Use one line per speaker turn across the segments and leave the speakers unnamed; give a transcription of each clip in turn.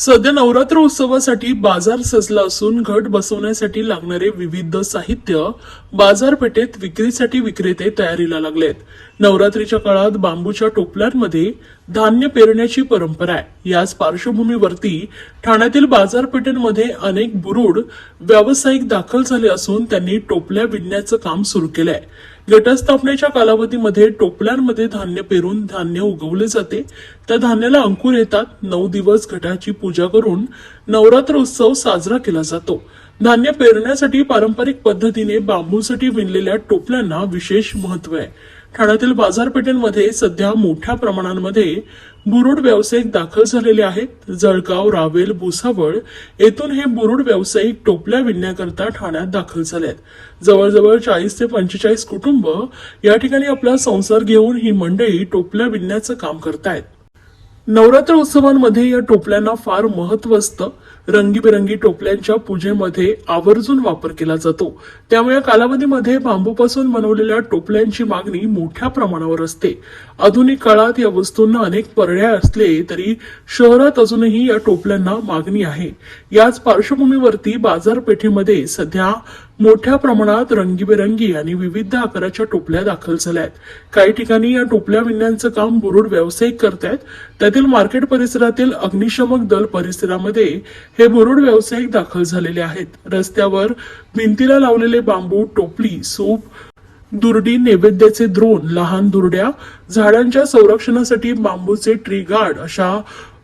सध्या नवरात्र उत्सवासाठी बाजार सजला असून घट बसवण्यासाठी लागणारे विविध साहित्य बाजारपेठेत विक्रीसाठी विक्रेते तयारीला लागलेत. नवरात्रीच्या काळात बांबूच्या टोपल्यांमध्ये धान्य पेरण्याची परंपरा आहे. याच पार्श्वभूमीवरती ठाण्यातील बाजारपेठेमध्ये अनेक बुरुड व्यावसायिक दाखल झाले असून त्यांनी टोपल्या विणण्याचं काम सुरू केलंय. घटस्थापनेच्या कालावधीमध्ये टोपल्यांमध्ये धान्य पेरून धान्य उगवले जाते. त्या धान्याला अंकुर येतात. नऊ दिवस घटाची पूजा करून नवरात्र उत्सव साजरा केला जातो. धान्य पेरण्यासाठी पारंपरिक पद्धतीने बांबूसाठी विणलेल्या टोपल्यांना विशेष महत्त्व आहे. ठाण्यातील बाजारपेठेमध्ये सध्या मोठ्या प्रमाणामध्ये बुरुड व्यावसायिक दाखल झालेले आहेत. जळगाव रावेल भुसावळ येथून हे बुरुड व्यावसायिक टोपल्या विणण्याकरता ठाण्यात दाखल झाले आहेत जवळजवळ चाळीस ते पंचेचाळीस कुटुंब या ठिकाणी आपला संसार घेऊन ही मंडळी टोपल्या विणण्याचं काम करतायत. नवरात्र उत्सवांमध्ये या टोपल्यांना फार महत्त्व असतं. रंगीबेरंगी टोपल्यांच्या पूजेमध्ये आवर्जून वापर केला जातो. त्यामुळे या कालावधीमध्ये बांबूपासून बनवलेल्या टोपल्यांची मागणी मोठ्या प्रमाणावर असते. आधुनिक काळात या वस्तूंना अनेक पर्याय असले तरी शहरात अजूनही या टोपल्यांना मागणी आहे. याच पार्श्वभूमीवरती बाजारपेठेमध्ये सध्या मोठ्या प्रमाणात रंगीबेरंगी आणि विविध आकाराच्या टोपल्या दाखल झाल्या आहेत काही ठिकाणी या टोपल्या विणण्याचं काम बुरुड व्यावसायिक करतायत. त्यातील मार्केट परिसरातील अग्निशमक दल परिसरामध्ये हे बुरुड व्यावसायिक दाखल झालेले आहेत. रस्त्यावर भिंतीला लावलेले बांबू टोपली सूप दुर्डी नैवेद्याचे द्रोण लहान दुर्ड्या झाडांच्या संरक्षणासाठी बांबूचे ट्री गार्ड अशा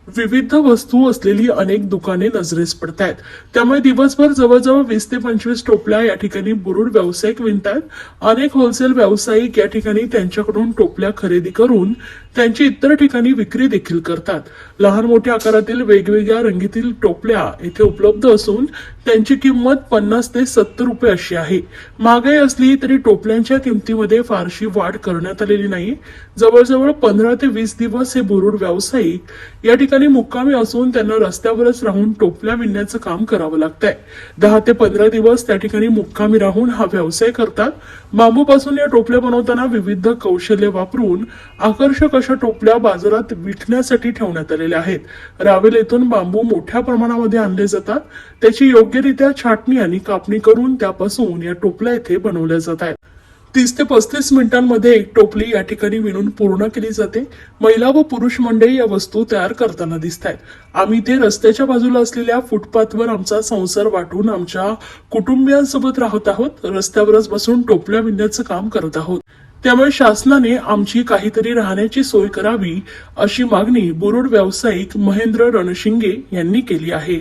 विविध वस्तू असलेली अनेक दुकाने नजरेस पडत आहेत त्यामुळे दिवसभर जवळजवळ वीस ते पंचवीस टोपल्या या ठिकाणी बुरुड व्यावसायिक विणतात अनेक होलसेल व्यावसायिक या ठिकाणी त्यांच्याकडून टोपल्या खरेदी करून त्यांची इतर ठिकाणी विक्री देखील करतात. लहान मोठ्या आकारातील वेगवेगळ्या रंगीतील टोपल्या येथे उपलब्ध असून त्यांची किंमत पन्नास ते सत्तर रुपये अशी आहे. महागाई असली तरी टोपल्यांच्या किमतीमध्ये फारशी वाढ करण्यात आलेली नाही. जवळजवळ पंधरा ते वीस दिवस हे बुरुड व्यावसायिक या ठिकाणी मुक्कामी असून त्यांना रस्त्यावरच राहून टोपल्या विणण्याचं काम करावं लागतंय. दहा ते पंधरा दिवस त्या ठिकाणी मुक्कामी राहून हा व्यवसाय करतात. बांबूपासून या टोपल्या बनवताना विविध कौशल्य वापरून आकर्षक अशा टोपल्या बाजारात विकण्यासाठी ठेवण्यात आलेल्या आहेत. रावेल येथून बांबू मोठ्या प्रमाणामध्ये आणले जातात. त्याची योग्यरित्या छाटणी आणि कापणी करून त्यापासून या टोपल्या येथे बनवल्या जात आहेत. तीस ते पस्तीस मिनिटांमध्ये एक टोपली या ठिकाणी विणून पूर्ण केली जाते. महिला व पुरुष मंडळी या वस्तू तयार करताना दिसत आहेत आम्ही ते रस्त्याच्या बाजूला असलेल्या फुटपाथवर आमचा संसार वाटून आमच्या कुटुंबियांसोबत राहत आहोत. रस्त्यावरच बसून टोपल्या विणण्याचं काम करत आहोत. त्यामुळे शासनाने आमची काहीतरी राहण्याची सोय करावी अशी मागणी बुरुड व्यावसायिक महेंद्र रणशिंगे यांनी केली आहे.